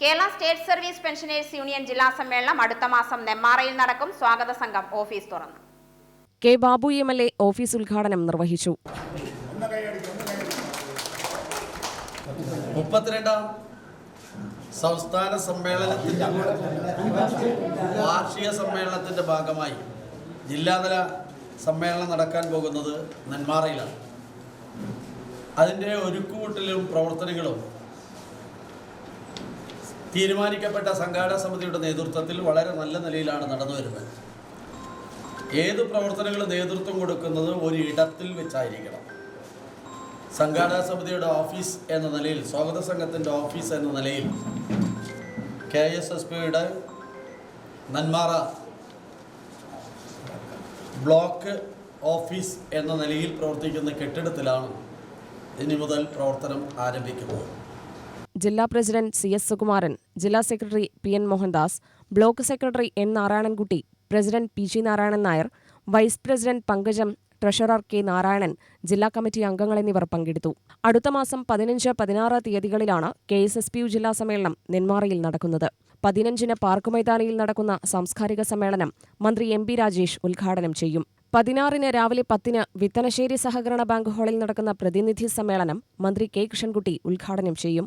Kerala state service pensioners union ജില്ലാ സമ്മേളനം അടുത്ത മാസം നെമ്മാറയിൽ നടക്കും. സ്വാഗത സംഘം ഓഫീസ് തുറന്നു. K Babu M L A office ഉദ്ഘാടനം നിർവഹിച്ചു. മുപ്പത്തിരണ്ടാം സംസ്ഥാന സമ്മേളനത്തിന്റെ വാർഷിക സമ്മേളനത്തിന്റെ ഭാഗമായി ജില്ലാതല സമ്മേളനം നടക്കാൻ പോകുന്നത് നെന്മാറയിലാണ്. അതിന്റെ ഒരുക്കുകൂട്ടലും പ്രവർത്തനങ്ങളും തീരുമാനിക്കപ്പെട്ട സംഘാടക സമിതിയുടെ നേതൃത്വത്തിൽ വളരെ നല്ല നിലയിലാണ് നടന്നു വരുന്നത്. ഏത് പ്രവർത്തനങ്ങൾ നേതൃത്വം കൊടുക്കുന്നത് ഒരു ഇടത്തിൽ വെച്ചായിരിക്കണം. സംഘാടക സമിതിയുടെ ഓഫീസ് എന്ന നിലയിൽ സ്വാഗത സംഘത്തിന്റെ ഓഫീസ് എന്ന നിലയിൽ കെ എസ് എസ് പിയുടെ നന്മാറ ബ്ലോക്ക് ഓഫീസ് എന്ന നിലയിൽ പ്രവർത്തിക്കുന്ന കെട്ടിടത്തിലാണ് ഇനി മുതൽ പ്രവർത്തനം ആരംഭിക്കുന്നത്. ജില്ലാ പ്രസിഡന്റ് സി എസ് സുകുമാരൻ ജില്ലാ secretary P N Mohandas block secretary N Narayanankutty president P G Narayanan Nair vice president Pankajam treasurer K Narayanan ജില്ലാ കമ്മിറ്റി അംഗങ്ങൾ എന്നിവർ പങ്കെടുത്തു. അടുത്ത മാസം പതിനഞ്ച് പതിനാറ് തീയതികളിലാണ് K S S P U ജില്ലാ സമ്മേളനം നെന്മാറയിൽ നടക്കുന്നത്. പതിനഞ്ചിന് പാർക്ക് മൈതാനിയിൽ നടക്കുന്ന സാംസ്കാരിക സമ്മേളനം മന്ത്രി എം പി രാജേഷ് ഉദ്ഘാടനം ചെയ്യും. പതിനാറിന് രാവിലെ പത്തിന് വിത്തനശ്ശേരി സഹകരണ ബാങ്ക് ഹാളിൽ നടക്കുന്ന പ്രതിനിധി സമ്മേളനം മന്ത്രി കെ കൃഷ്ണൻകുട്ടി ഉദ്ഘാടനം ചെയ്യും.